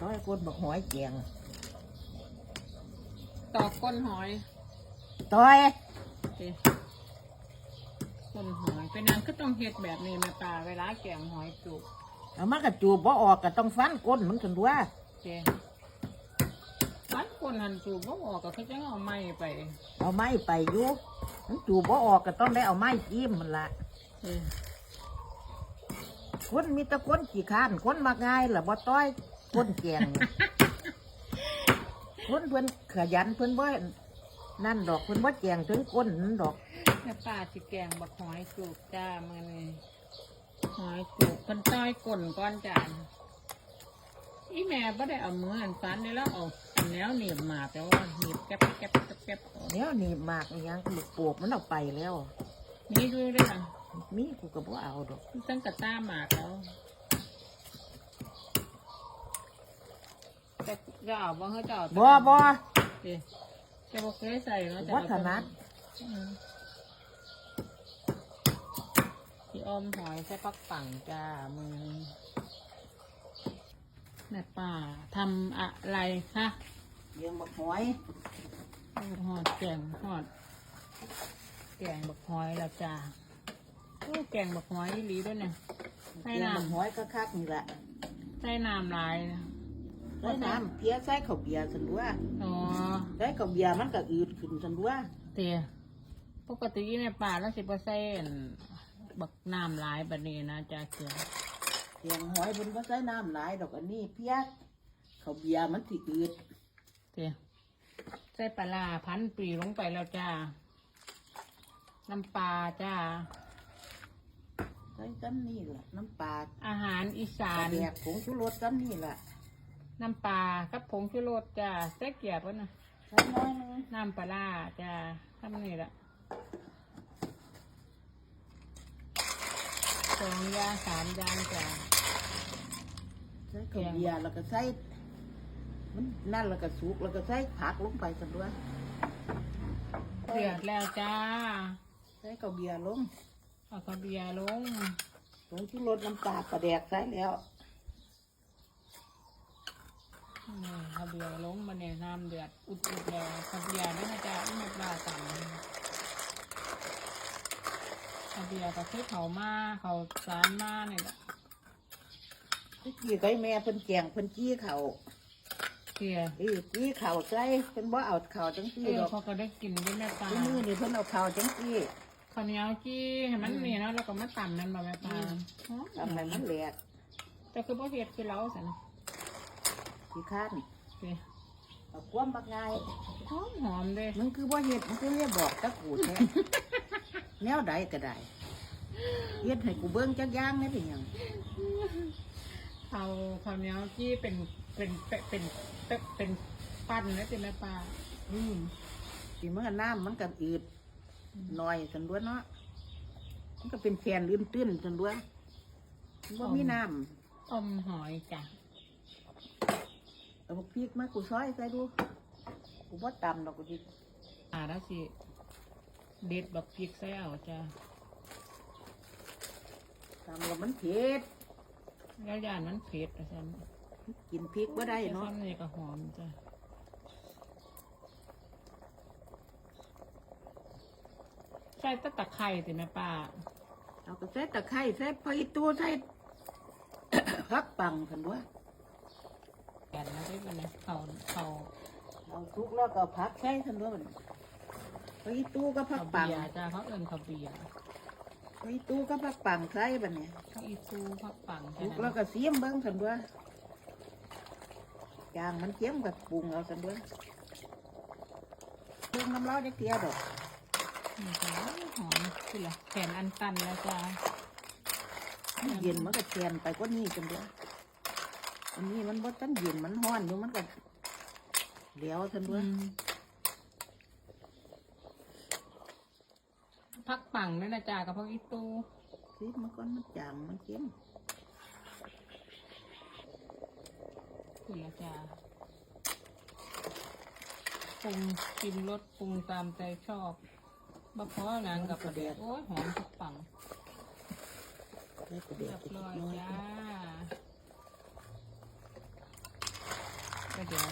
ต้อยก้นบักหอยแกงตอกก้นหอยต้อยโอเคก้นหอยเป็นนั้นก็ต้องเฮ็ดแบบนี้แม่ป่าเวลาแกงหอยจุกเอามากระจูบบ่ออกก็ต้องฟันก้นมันกันด้วยโอเคมันคนหันจูบบ่ออกก็เขาจะเอาไม้ไปเอาไม้ไปอยู่มันจูบบ่ออกก็ต้องได้เอาไม้จิ้มมันละเออคนมีแตะคนขี้ข้านคนมาง่ายล่ะบ่ต้อย คนแกงนี่คนเพิ่นขยันเพิ่นบ่นั่นดอกเพิ่นบ่แกงถึงก้นนั่นดอกแม่ป่าสิแกงบักหอยจุกจ้ามื้อนี้หอยจุกเพิ่นต้อยก้นก้อนจานอีแม่บ่ได้เอามืออันฟันได้แล้วเอาอันแนวหนีบมาแต่ว่าหนีบแก๊บแก๊บแก๊บแก๊บออกเดี๋ยวนี่หมากอีหยังลูกปวกมันเอาไปแล้ว นี่ดูด้วยอะมีกูก็บ่เอาดอก ตั้งกระต้าหมากแล้ว จะจะเอาบ่เขาจะเอาบ่บ่เอ๊ะจะบอกเคยใส่เนาะจะบ่เอาถนัดอืมพี่อมหอยใส่ปักปังจ้ามือแม่ป่าทำอะไรคะเลี้ยงบักหอยหอดแกงหอด แกงบักหอยแล้วจ้าโอ้แกงบักหอยอีหลีด้วยเนี่ยให้เลี้ยงน้ำบักหอยคักๆนี่แหละใส่น้ำลายนะ ใส่น้ำเพียใส่ข้าวเบียร์ซั่นด้วยอ๋อใส่ข้าวเบียร์มันก็อืดขึ้นซั่นด้วยเตียปกติในป่าแล้วสิบเปอร์เซ็นบักน้ำลายแบบนี้นะจ้าเสือเลี้ยงหอยเพิ่นบ่ใส่น้ำหลายดอกอันนี้เพียข้าวเบียร์มันสิอืดเตียใส่ปลาร้าพันปีลงไปแล้วจ้าน้ำปลาจ้าใส่ซ้ำนี่แหละน้ำปลาอาหารอีสาปลานแดกผงชูรสซ้ำนี่แหละ น้ำปลากับผงชูรสจ้าใส่เกียบวะนะใส่น้อยหนึงน้ำปลาร้าจ้าทำนี่แหละสองอยางสามอยางจ้าใส่ข้าวเบียร์แล้วก็ใส่มันนั่นแล้วก็สุกแล้วก็ใส่ผักลงไปซั่นด้วยเดือดแล้วจ้าใส่ข้าวเบียร์ลงเอากระเบียร์ลงผงชูรสน้ำปลาปลาแดกใส่แล้ว นี่กระเบียร์ลงมาเนี่ยน้ำเดือดอุดๆแล้วกระเบียร์ด้วยนะจ๊ะไม่ปลาต่ำกระเบียร์ก็คือเขามาเขาสารมาเนี่ยแหละที่กี้ไก่แม่เพิ่นแกงเพิ่นจี้เขาเกลียเอ้ยจี้เขาใส่เพิ่นบ่เอาเขาจังเอซี่อดอกเขาก็ได้กินด้วยแม่ปลาที่มือนี่เพิ่นเอาเขาจังซี่ข้าวเหนียวจี้ให้มันนี่เนาะแล้วก็มาต่ำนั่นมาแม่ปลาอืมทำให้มันแหลกแต่คือพ่อเฮ็ดคือเราสัน ขี้ข้านเกลียเอาความมักง่ายหอมหอมๆเลยมันคือบ่เฮ็ดมันคือเรียบอกตะกูแท้แนวใดก็ได้เฮ็ดให้กูเบิ่งจักอย่างนี่เป็นหยังเอาข้าวเหนียวจี้เป็นเป็นเป็นเป็นเป็นเป็นปั้นนะสิแม่ปลาอืมสิมันก็น้ำมันก็อืดหน่อยซั่นด้วยเนาะมันก็เป็นแผ่นลื่นตื้นซั่นด้วยมันบ่มีน้ำอมหอยจ้ะ เอาบักพริกมากูซอยใส่ดูกูบ่ตำดอกกูดิอ่าแล้วสิเด็ดบักพริกใส่เอาจ้ะตำแล้วมันเผ็ดแล้วย่านมันเผ็ดอะฉันกินพริกบ่ได้เนาะซ้ำนี่ก็หอมจ้ะใส่ตะตะไคร้สิแม่ป้าเอาก็ใส่ตะไคร้ใส่ผักอีตูใส่ผักปังกันด้วยแกนนะที่มันเนี่ยเขาเขาเอาทุกแล้วก็เอาผักใส่กันด้วยมันผักอีตูก็ผัเขากปังเบียร์จ้ะเขาเอิญเขาเบียร์ผักอีตูก็ผักปังใส่บัดเนี่ยเขาอีซูผักปังแค่ทุกนั้แล้วนก็เสียมเบิ้งกันด้วยจางมันเสียมกับปรุงเอากันด้วยปรุงน้ำร้อนจะเกลียดอกนี่จ้ะหอมคือละแขนอันตันแล้วจ้ะมันเย็นมันก็แทนไปก็นี่กันด้วย อันนี้มันบ่ตั้งเย็นมันห้อนอยู่มันก็เหลวกันด้วยอืมผักปังด้วยนะจ้ะกับผักอีตูซีมันก็มันจางมันเค็มคือละจ้ะปรุงชิมรสปรุงตามใจชอบบะเพาะนางกับประเดี๋ยวโอ้ยหอมผักปังได้กระเดีเรียยดบร้อยน้อยจ้า ก็เดี๋ยว